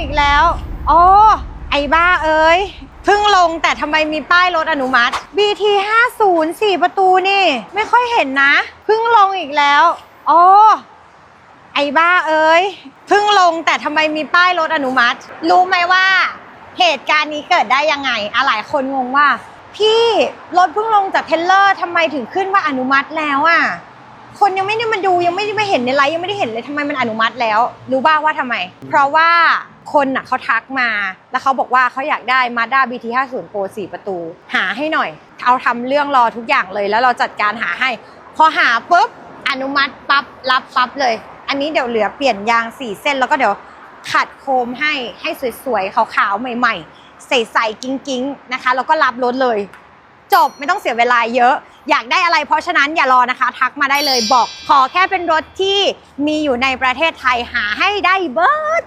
อีกแล้วอ๋อไอ้บ้าเอ้ยเพิ่งลงแต่ทำไมมีป้ายรถอนุมัติ BT 50 4ประตูนี่ ไม่ค่อยเห็นนะเพิ่งลงอีกแล้วอ๋อไอ้บ้าเอ้ยเพิ่งลงแต่ทำไมมีป้ายรถอนุมัติ รู้ไหมว่า เหตุการณ์นี้เกิดได้ยังไงอะหลายคนงงว่า พี่รถเพิ่งลงจากเทลเลอร์ทำไมถึงขึ้นว่าอนุมัติแล้วอะคนยังไม่ได้มาดูยังไม่ได้มาเห็นในไลฟ์ยังไม่ได้เห็นเลยทำไมมันอนุมัติแล้ว รู้บ้างว่าทำไม เพราะว่า คนน่ะเขาทักมา แล้วเขาบอกว่าเขาอยากได้ Mazda BT 50 Pro 4 ประตู หาให้หน่อย เอาทำเรื่องรอทุกอย่างเลย แล้วเราจัดการหาให้ พอหาปุ๊บอนุมัติปั๊บรับปั๊บเลย อันนี้เดี๋ยวเหลือเปลี่ยนยางสี่เส้น แล้วก็เดี๋ยวขัดโคมให้ให้สวยๆขาวๆใหม่ ๆ ใสๆกิ้งๆนะคะ แล้วก็รับรถเลย จบไม่ต้องเสียเวลาเยอะ อยากได้อะไรเพราะฉะนั้นอย่ารอนะคะ ทักมาได้เลยบอกขอแค่เป็นรถที่มีอยู่ในประเทศไทยหาให้ได้เบิร์ด